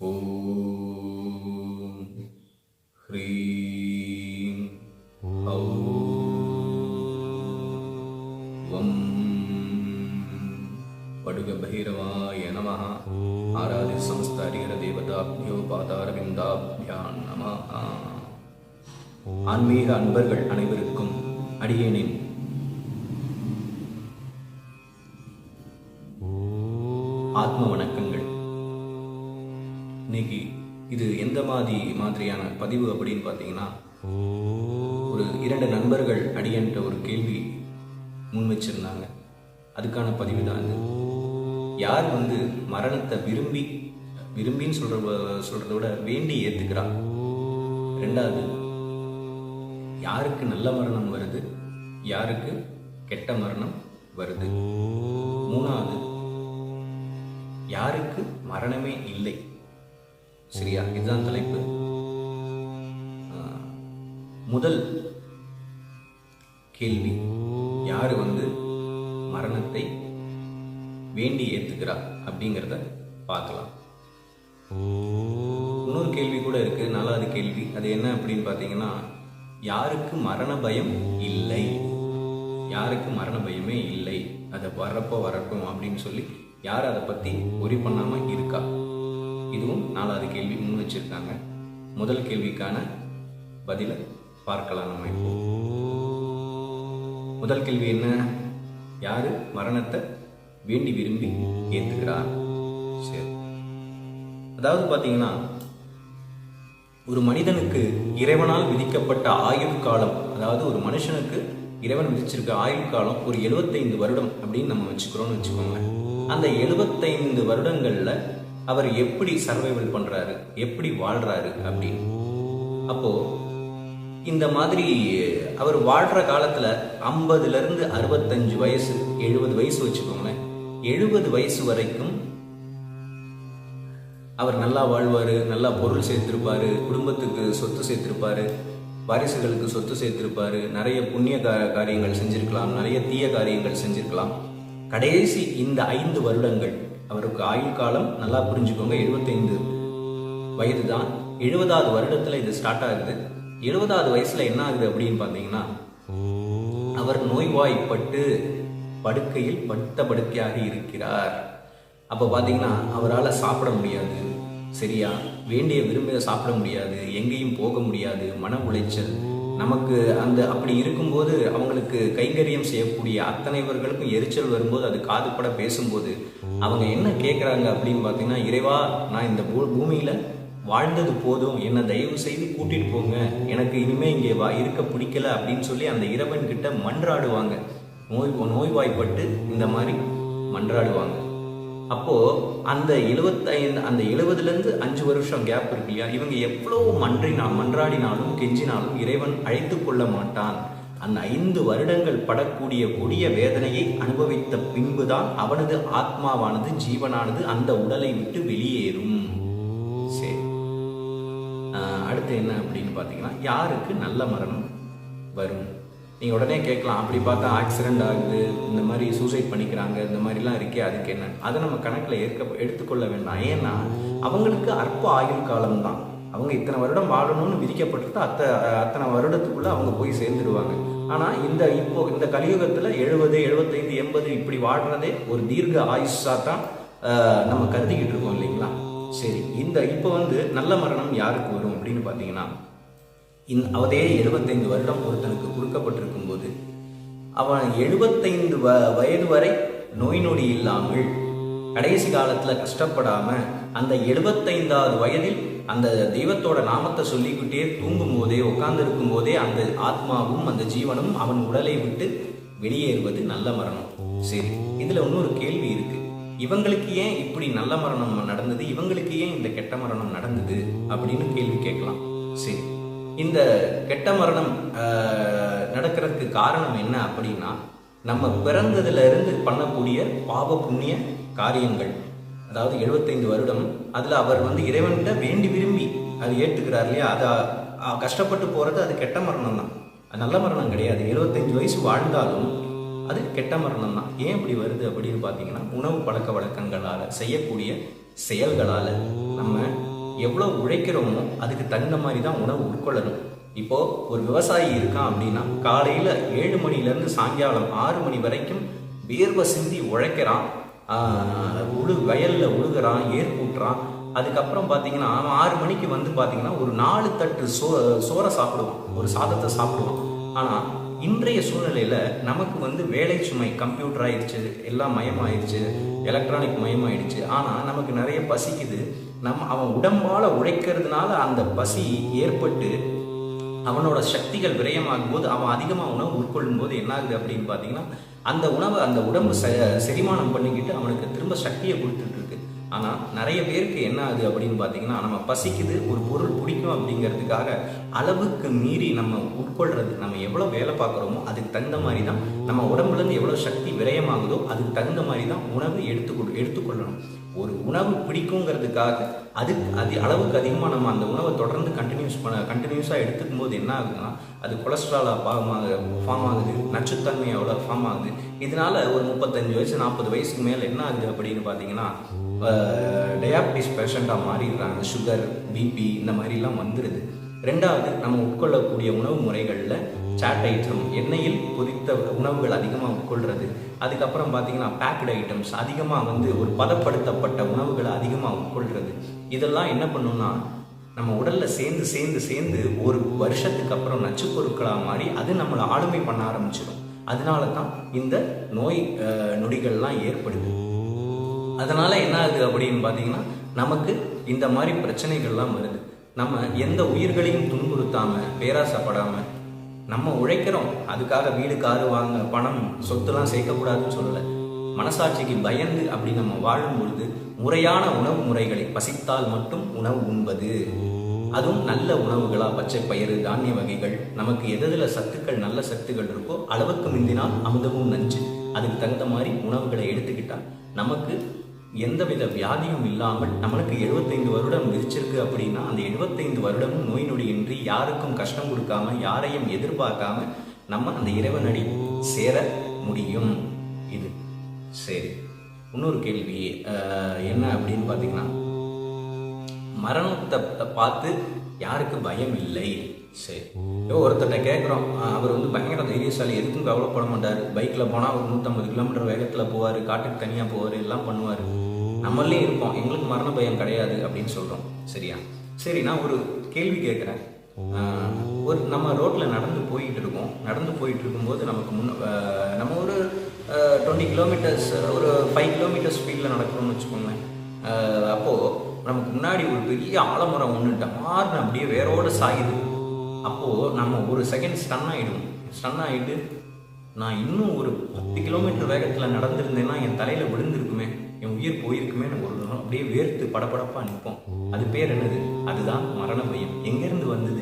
ॐ ह्रीं ॐ वं पडुगभैरवाय नमः आराध्य समस्त हरिहरदेवताभ्यो பாதாரவிந்தாபியான் நமः ஆன்மீக அன்பர்கள் அனைவருக்கும் அடியேனின் ஆத்ம வணக்கங்கள் இன்னைக்கு இது எந்த மாதிரி மாதிரியான பதிவு அப்படின்னு பார்த்தீங்கன்னா ஒரு இரண்டு நண்பர்கள் அடியன்ட்ட ஒரு கேள்வி முன் வச்சிருந்தாங்க. அதுக்கான பதிவு தான் இது. யார் வந்து மரணத்தை விரும்பி விரும்பின்னு சொல்ற சொல்றத விட வேண்டி ஏத்துக்கிறா? ரெண்டாவது யாருக்கு நல்ல மரணம் வருது? யாருக்கு கெட்ட மரணம் வருது? மூணாவது யாருக்கு மரணமே இல்லை? சரியா இதுதான் தலைப்பு. முதல் கேள்வி யார் வந்து மரணத்தை வேண்டி ஏத்துக்கிறா அப்படிங்கிறத பார்க்கலாம். இன்னொரு கேள்வி கூட இருக்கு நாலாவது கேள்வி. அது என்ன அப்படின்னு பார்த்தீங்கன்னா யாருக்கு மரண பயம் இல்லை? யாருக்கு மரண பயமே இல்லை? அதை வரப்போ வரட்டும் அப்படின்னு சொல்லி யார் அதை பற்றி ஒரி பண்ணாமல் இருக்கா? இதுவும் நாலாவது கேள்வி முன் வச்சிருக்காங்க. முதல் கேள்விக்கான பதிலை பார்க்கலாம் நம்ம முதல் கேள்வி என்ன? யாரு மரணத்தை வேண்டி விரும்பி ஏத்துக்கிறார் சரி. அதாவது பார்த்தீங்கன்னா ஒரு மனிதனுக்கு இறைவனால் விதிக்கப்பட்ட ஆயுள் காலம் அதாவது ஒரு மனுஷனுக்கு இறைவன் விதிச்சிருக்க ஆயுள் காலம் ஒரு 75 வருடம் அப்படின்னு நம்ம வச்சுக்கிறோம்னு வச்சுக்கோங்க அந்த 75 வருடங்கள்ல அவர் எப்படி சர்வைவல் பண்றாரு எப்படி வாழ்றாரு அப்படின்னு. அப்போ இந்த மாதிரி அவர் வாழ்ற காலத்துல ஐம்பதுல இருந்து அறுபத்தஞ்சு வயசு எழுபது வயசு வச்சுக்கோங்களேன். எழுபது வயசு வரைக்கும் அவர் நல்லா வாழ்வார் நல்லா பொருள் சேர்த்திருப்பாரு குடும்பத்துக்கு சொத்து சேர்த்திருப்பாரு வாரிசுகளுக்கு சொத்து சேர்த்திருப்பாரு நிறைய புண்ணிய காரியங்கள் செஞ்சிருக்கலாம் நிறைய தீய காரியங்கள் செஞ்சிருக்கலாம். கடைசி இந்த ஐந்து வருடங்கள் அவருக்கு ஆயுள் காலம் நல்லா புரிஞ்சுக்கோங்க 75 வயது தான் எழுபதாவது வருடத்துல இது ஸ்டார்ட் ஆகுது. எழுபதாவது வயசுல என்ன ஆகுது அப்படின்னு பார்த்தீங்கன்னா அவர் நோய்வாய்ப்பட்டு படுக்கையில் படுத்த படுக்கையாக இருக்கிறார். அப்போ பார்த்தீங்கன்னா அவரால் சாப்பிட முடியாது. சரியா? வேண்டிய விரும்பிய சாப்பிட முடியாது. எங்கேயும் போக முடியாது. மன உளைச்சல். நமக்கு அந்த அப்படி இருக்கும்போது அவங்களுக்கு கைங்கரியம் செய்யக்கூடிய அத்தனைவர்களுக்கும் எரிச்சல் வரும்போது அது காதுபட பேசும்போது அவங்க என்ன கேட்குறாங்க அப்படின்னு பார்த்தீங்கன்னா இறைவா நான் இந்த பூ பூமியில் வாழ்ந்தது போதும். என்னை தயவு செய்து கூட்டிட்டு போங்க. எனக்கு இனிமே இங்கே வா இருக்க பிடிக்கல அப்படின்னு சொல்லி அந்த இறைவன் கிட்ட மன்றாடுவாங்க. நோய் நோய்வாய்ப்பட்டு இந்த மாதிரி மன்றாடுவாங்க. அப்போ அந்த 75 அந்த எழுவதுலேருந்து அஞ்சு வருஷம் கேப் இருக்கு இல்லையா? இவங்க எவ்வளோ மன்றினா மன்றாடினாலும் கெஞ்சினாலும் இறைவன் அழைத்து கொள்ள மாட்டான். அந்த ஐந்து வருடங்கள் படக்கூடிய கொடிய வேதனையை அனுபவித்த பின்புதான் அவனது ஆத்மாவானது ஜீவனானது அந்த உடலை விட்டு வெளியேறும். சரி. அடுத்து என்ன அப்படின்னு பார்த்தீங்கன்னா யாருக்கு நல்ல மரணம் வரும்? நீங்கள் உடனே கேட்கலாம் அப்படி பார்த்தா ஆக்சிடென்ட் ஆகுது இந்த மாதிரி சூசைட் பண்ணிக்கிறாங்க இந்த மாதிரிலாம் இருக்கே அதுக்கு என்ன? அதை நம்ம கணக்கில் ஏற்க எடுத்துக்கொள்ள வேண்டாம். ஏன்னா அவங்களுக்கு அற்ப ஆயுள் காலம் தான் அவங்க இத்தனை வருடம் வாழணும்னு விதிக்கப்பட்டிருந்தா அத்த அத்தனை வருடத்துக்குள்ளே அவங்க போய் சேர்ந்துருவாங்க ஆனால் இந்த இப்போ இந்த கலியுகத்தில் எழுபது எழுபத்தைந்து எண்பது இப்படி வாழ்றதே ஒரு தீர்க்க ஆயுஷாக தான் நம்ம கருதிக்கிட்டு இருக்கோம் இல்லைங்களா? சரி இந்த இப்போ வந்து நல்ல மரணம் யாருக்கு வரும் அப்படின்னு பார்த்தீங்கன்னா இந் அவதே எழுபத்தைந்து வருடம் ஒருத்தனுக்கு கொடுக்கப்பட்டிருக்கும் போது அவன் எழுபத்தைந்து வ வயது வரை நோய் நொடி இல்லாமல் கடைசி காலத்துல கஷ்டப்படாம அந்த எழுபத்தைந்தாவது வயதில் அந்த தெய்வத்தோட நாமத்தை சொல்லிக்கிட்டே தூங்கும் போதே உட்கார்ந்து இருக்கும் போதே அந்த ஆத்மாவும் அந்த ஜீவனும் அவன் உடலை விட்டு வெளியேறுவது நல்ல மரணம். சரி இதில் இன்னொரு கேள்வி இருக்கு. இவங்களுக்கு ஏன் இப்படி நல்ல மரணம் நடந்தது? இவங்களுக்கு ஏன் இந்த கெட்ட மரணம் நடந்தது? அப்படின்னு கேள்வி கேட்கலாம். சரி இந்த கெட்ட மரணம் ஆஹ், நடக்கிறதுக்கு காரணம் என்ன அப்படின்னா நம்ம பிறந்ததுல இருந்து பண்ணக்கூடிய பாவ புண்ணிய காரியங்கள். அதாவது 75 வருடம் அதுல அவர் வந்து இறைவன்கிட்ட வேண்டி விரும்பி அது ஏற்றுக்கிறார் இல்லையா? அதை கஷ்டப்பட்டு போறது அது கெட்ட மரணம் தான். அது நல்ல மரணம் கிடையாது. 75 வயசு வாழ்ந்தாலும் அது கெட்ட மரணம் தான். ஏன் இப்படி வருது அப்படின்னு பார்த்தீங்கன்னா உணவு பழக்க வழக்கங்களால செய்யக்கூடிய செயல்களால நம்ம எவ்வளோ உழைக்கிறோமோ அதுக்கு தகுந்த மாதிரி தான் உணவு உட்கொள்ளணும். இப்போ ஒரு விவசாயி இருக்கான் அப்படின்னா காலையில ஏழு மணிலேருந்து சாயங்காலம் ஆறு மணி வரைக்கும் வேர்வை சிந்தி உழைக்கிறான். உழு வயலில் உழுகுறான் ஏர் கூட்டுறான். அதுக்கப்புறம் பார்த்தீங்கன்னா அவன் ஆறு மணிக்கு வந்து பார்த்தீங்கன்னா ஒரு நாலு தட்டு சோ சோறை சாப்பிடுவான். ஒரு சாதத்தை சாப்பிடுவான். ஆனால் இன்றைய சூழ்நிலையில் நமக்கு வந்து வேலை சுமை கம்ப்யூட்டர் ஆயிடுச்சு எல்லாம் மயமாயிடுச்சு எலக்ட்ரானிக் மயமாயிடுச்சு. ஆனால் நமக்கு நிறைய பசிக்குது. நம்ம அவன் உடம்பால் உழைக்கிறதுனால அந்த பசி ஏற்பட்டு அவனோட சக்திகள் விரயமாகும் போது அவன் அதிகமாக உணவு உட்கொள்ளும் போது என்ன ஆகுது அப்படின்னு பார்த்தீங்கன்னா அந்த உணவை அந்த உடம்பு செ செரிமானம் பண்ணிக்கிட்டு அவனுக்கு திரும்ப சக்தியை கொடுத்துட்டு இருக்கு. ஆனால் நிறைய பேருக்கு என்ன ஆகுது அப்படின்னு பார்த்தீங்கன்னா நம்ம பசிக்குது ஒரு பொருள் பிடிக்கும் அப்படிங்கிறதுக்காக அளவுக்கு மீறி நம்ம உட்கொள்றது நம்ம எவ்வளோ வேலை பார்க்குறோமோ அதுக்கு தகுந்த மாதிரி தான் நம்ம உடம்புலேருந்து எவ்வளோ சக்தி விரயமாகுதோ அதுக்கு தகுந்த மாதிரி தான் உணவு எடுத்துக்கொள் எடுத்துக்கொள்ளணும். ஒரு உணவு பிடிக்குங்கிறதுக்காக அதுக்கு அது அளவுக்கு அதிகமாக நம்ம அந்த உணவை தொடர்ந்து கண்டினியூஸ் பண்ண கண்டினியூஸாக எடுத்துக்கும் போது என்ன ஆகுதுன்னா அது கொலஸ்ட்ராலாக ஃபார்ம் ஆகுது ஃபார்ம் ஆகுது ஃபார்ம் ஆகுது. இதனால் ஒரு முப்பத்தஞ்சு வயசு நாற்பது வயசுக்கு மேலே என்ன ஆகுது அப்படின்னு பார்த்தீங்கன்னா டயாபிட்டிஸ் பேஷண்ட்டாக மாறிடுறாங்க. சுகர் பிபி இந்த மாதிரிலாம் வந்துடுது ரெண்டாவது நம்ம உட்கொள்ளக்கூடிய உணவு முறைகளில் சாட் ஐட்டம் எண்ணெயில் பொரித்த உணவுகள் அதிகமாக உட்கொள்கிறது அதுக்கப்புறம் பார்த்தீங்கன்னா பேக்டு ஐட்டம்ஸ் அதிகமாக வந்து ஒரு பதப்படுத்தப்பட்ட உணவுகளை அதிகமாக உட்கொள்கிறது இதெல்லாம் என்ன பண்ணுன்னா நம்ம உடலில் சேர்ந்து சேர்ந்து சேர்ந்து ஒரு வருஷத்துக்கு அப்புறம் நச்சு பொருட்களாக மாறி அது நம்மளை ஆளுமை பண்ண ஆரம்பிச்சிடும். அதனால தான் இந்த நோய் நொடிகள்லாம் ஏற்படுது. அதனால என்ன ஆகுது அப்படின்னு பார்த்தீங்கன்னா நமக்கு இந்த மாதிரி பிரச்சனைகள்லாம் வருது. நம்ம எந்த உயிர்களையும் துன்புறுத்தாம பேராசைப்படாம நம்ம உழைக்கிறோம். அதுக்காக வீடு காரு வாங்க பணம் சொத்துலாம் சேர்க்கக்கூடாதுன்னு சொல்லலை. மனசாட்சிக்கு பயந்து அப்படி நம்ம வாழும் பொழுது முறையான உணவு முறைகளை பசித்தால் மட்டும் உணவு உண்பது. அதுவும் நல்ல உணவுகளா பச்சை பயிறு தானிய வகைகள் நமக்கு எதில் சத்துக்கள் நல்ல சத்துக்கள் இருக்கோ அளவுக்கு மிந்தினால் அமுதமும் நஞ்சு. அதுக்கு தகுந்த மாதிரி உணவுகளை எடுத்துக்கிட்டா நமக்கு எந்தவித வியாதியும் இல்லாமல் நம்மளுக்கு 75 வருடம் விரிச்சிருக்கு அப்படின்னா அந்த 75 வருடமும் நோய் நொடியின்றி யாருக்கும் கஷ்டம் கொடுக்காம யாரையும் எதிர்பார்க்காம நம்ம அந்த இறைவனடி சேர முடியும். இது. சரி. இன்னொரு கேள்வி என்ன அப்படின்னு பார்த்தீங்கன்னா மரணத்தை பார்த்து யாருக்கு பயம் இல்லை? சரி. இப்போ ஒருத்தர்கிட்ட கேட்குறோம். அவர் வந்து பயங்கர தைரியசாலி எதுக்கும் கவலைப்பட மாட்டார். பைக்கில் போனால் ஒரு நூற்றம்பது கிலோமீட்டர் வேகத்தில் போவார் காட்டுக்கு தனியாக போவார் எல்லாம் பண்ணுவார். நம்மளே இருப்போம். எங்களுக்கு மரண பயம் கிடையாது அப்படின்னு சொல்கிறோம் சரியா? சரி நான் ஒரு கேள்வி கேட்குறேன். ஒரு நம்ம ரோட்டில் நடந்து போயிட்டு இருக்கோம். நடந்து போயிட்டு இருக்கும்போது நமக்கு முன்ன நம்ம ஒரு டுவெண்ட்டி கிலோமீட்டர்ஸ் ஒரு ஃபைவ் கிலோமீட்டர் ஸ்பீடில் நடக்கிறோம்னு வச்சுக்கோங்களேன். ஆஹ், அப்போ நமக்கு முன்னாடி ஒரு பெரிய ஆலமரம் ஒன்று டமார்னு அப்படியே வேரோட சாயுது. அப்போ நம்ம ஒரு செகண்ட் ஸ்டன் ஆயிடும் ஸ்டன் ஆயிட்டு நான் இன்னும் ஒரு பத்து கிலோமீட்டர் வேகத்தில் நடந்திருந்தேன்னா என் தலையில விழுந்திருக்குமே என் உயிர் போயிருக்குமே ஒரு நிமிஷம் அப்படியே வேர்த்து படபடப்பா நிற்போம். அது பேர் என்னது? அதுதான் மரண பயம். எங்கேருந்து வந்தது?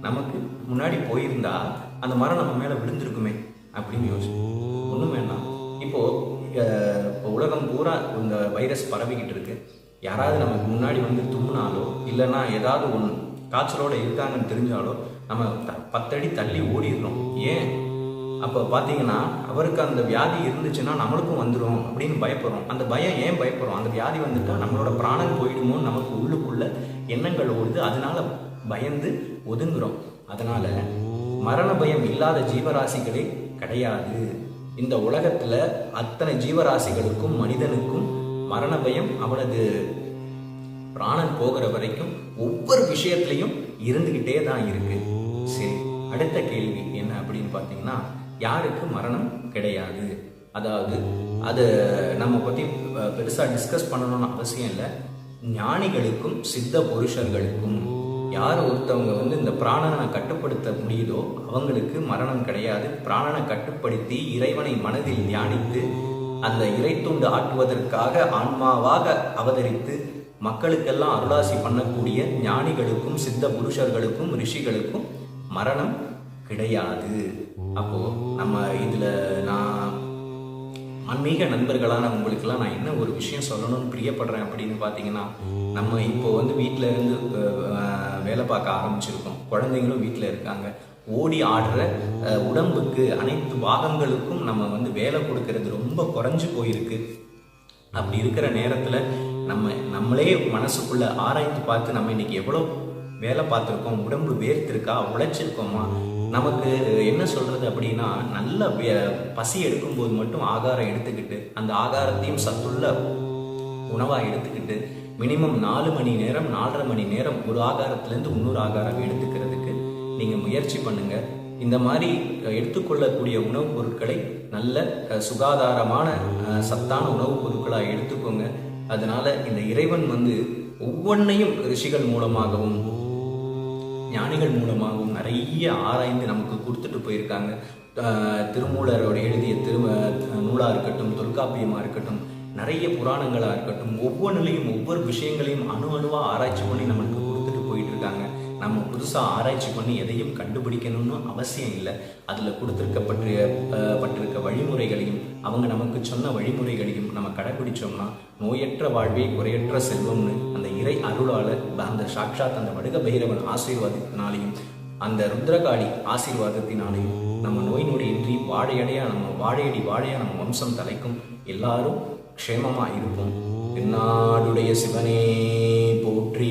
நமக்கு முன்னாடி போயிருந்தா அந்த மரம் நம்ம மேலே விழுந்திருக்குமே அப்படின்னு யோசி ஒன்றும் வேண்டாம். இப்போ அஹ், இப்போ உலகம் பூரா இந்த வைரஸ் பரவிக்கிட்டு இருக்கு. யாராவது நமக்கு முன்னாடி வந்து தும்முனாலோ இல்லைன்னா ஏதாவது ஒன்று காய்ச்சலோட இருக்காங்கன்னு தெரிஞ்சாலோ நம்ம த- பத்தடி தள்ளி ஓடிடுறோம். ஏன்? அப்போ பார்த்தீங்கன்னா அவருக்கு அந்த வியாதி இருந்துச்சுன்னா நம்மளுக்கும் வந்துடும் அப்படின்னு பயப்படுறோம். அந்த பயம் ஏன் பயப்படுறோம்? அந்த வியாதி வந்துட்டால் நம்மளோட பிராணம் போயிடுமோன்னு நமக்கு உள்ளுக்குள்ள எண்ணங்கள் ஓடுது. அதனால பயந்து ஒதுங்குறோம். அதனால மரண பயம் இல்லாத ஜீவராசிகளே கிடையாது. இந்த உலகத்தில் அத்தனை ஜீவராசிகளுக்கும் மனிதனுக்கும் மரண பயம் அவனது பிராணன் போகிற வரைக்கும் ஒவ்வொரு விஷயத்துலையும் இருந்துக்கிட்டே தான் இருக்கு. சரி அடுத்த கேள்வி என்ன அப்படின்னு பார்த்தீங்கன்னா யாருக்கு மரணம் கிடையாது. அதாவது அது நம்ம பற்றி பெருசாக பெருசா டிஸ்கஸ் பண்ணணும்னு அவசியம் இல்லை. ஞானிகளுக்கும் சித்த புருஷர்களுக்கும் யார் ஒருத்தவங்க வந்து இந்த பிராணனை கட்டுப்படுத்த முடியுதோ அவங்களுக்கு மரணம் கிடையாது. பிராணனை கட்டுப்படுத்தி இறைவனை மனதில் தியானித்து அந்த இறைத்துண்டு ஆட்டுவதற்காக ஆன்மாவாக அவதரித்து மக்களுக்கெல்லாம் அருளாசி பண்ணக்கூடிய ஞானிகளுக்கும் சித்த புருஷர்களுக்கும் ரிஷிகளுக்கும் மரணம் கிடையாது. அப்போ நம்ம இதுல நான் ஆன்மீக நண்பர்களான உங்களுக்கெல்லாம் நான் என்ன ஒரு விஷயம் சொல்லணும்னு பிரியப்படுறேன் அப்படின்னு பார்த்தீங்கன்னா நம்ம இப்போ வந்து வீட்டில் இருந்து வேலை பார்க்க ஆரம்பிச்சிருக்கோம். குழந்தைங்களும் வீட்டில் இருக்காங்க. ஓடி ஆடுற உடம்புக்கு அனைத்து பாகங்களுக்கும் நம்ம வந்து வேலை கொடுக்கறது ரொம்ப குறைஞ்சு போயிருக்கு. அப்படி இருக்கிற நேரத்தில் நம்ம நம்மளே மனசுக்குள்ள ஆராய்ந்து பார்த்து நம்ம இன்னைக்கு எவ்வளோ வேலை பார்த்துருக்கோம் உடம்பு வேர்த்திருக்கா உழைச்சிருக்கோமா நமக்கு என்ன சொல்றது அப்படின்னா நல்ல பசி எடுக்கும்போது மட்டும் ஆகாரம் எடுத்துக்கிட்டு அந்த ஆகாரத்தையும் சத்துள்ள உணவா எடுத்துக்கிட்டு மினிமம் நாலு மணி நேரம் நாலரை மணி நேரம் ஒரு ஆகாரத்திலேருந்து இன்னொரு ஆகாரம் எடுத்துக்கிறதுக்கு நீங்க முயற்சி பண்ணுங்க. இந்த மாதிரி எடுத்துக்கொள்ளக்கூடிய உணவுப் பொருட்களை நல்ல சுகாதாரமான அஹ், சத்தான உணவுப் பொருட்களா எடுத்துக்கோங்க. அதனால இந்த இறைவன் வந்து ஒவ்வொன்றையும் ரிஷிகள் மூலமாகவும் ஞானிகள் மூலமாகவும் நிறைய ஆராய்ந்து நமக்கு கொடுத்துட்டு போயிருக்காங்க. திருமூலரோட எழுதிய திரு நூலாக இருக்கட்டும் தொல்காப்பியமாக இருக்கட்டும் நிறைய புராணங்களாக இருக்கட்டும் ஒவ்வொன்றிலையும் ஒவ்வொரு விஷயங்களையும் அணு அணுவாக ஆராய்ச்சி பண்ணி நம்மளுக்கு கொடுத்துட்டு போயிட்டு இருக்காங்க. நம்ம புதுசாக ஆராய்ச்சி பண்ணி எதையும் கண்டுபிடிக்கணும்னு அவசியம் இல்லை. அதில் கொடுத்துருக்கப்பட்ட பட்டிருக்க வழிமுறைகளையும் அவங்க நமக்கு சொன்ன வழிமுறைகளையும் நம்ம கடைபிடிச்சோம்னா நோயற்ற வாழ்வே குறையற்ற செல்வம்னு அந்த இறை அருளால அந்த சாட்சாத் அந்த வடுக பைரவன் ஆசீர்வாதத்தினாலையும் அந்த ருத்ரகாளி ஆசீர்வாதத்தினாலையும் நம்ம நோய் நொடியின்றி வாழையடையா நம்ம வாழையடி வாழையா நம்ம வம்சம் தலைக்கும். எல்லாரும் க்ஷேமமா இருப்போம். என்னாடுடைய சிவனே போற்றி.